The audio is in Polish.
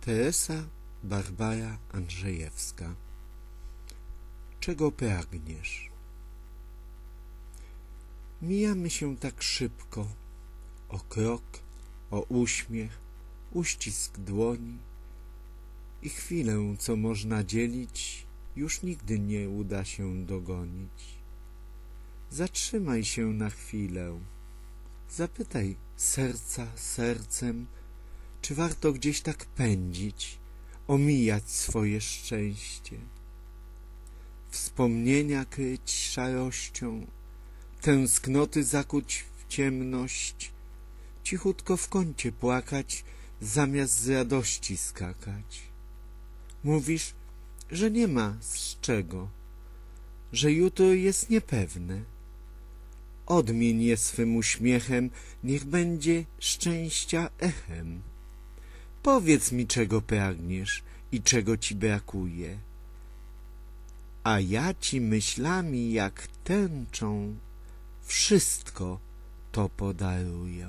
Teresa Barbara Andrzejewska Czego pragniesz? Mijamy się tak szybko, o krok, o uśmiech, uścisk dłoni i chwilę, co można dzielić, już nigdy nie uda się dogonić. Zatrzymaj się na chwilę, zapytaj serca sercem, czy warto gdzieś tak pędzić, omijać swoje szczęście? Wspomnienia kryć szarością, tęsknoty zakuć w ciemność, cichutko w kącie płakać, zamiast z radości skakać. Mówisz, że nie ma z czego, że jutro jest niepewne. Odmień je swym uśmiechem, niech będzie szczęścia echem. Powiedz mi, czego pragniesz i czego ci brakuje. A ja ci myślami jak tęczą wszystko to podaruję.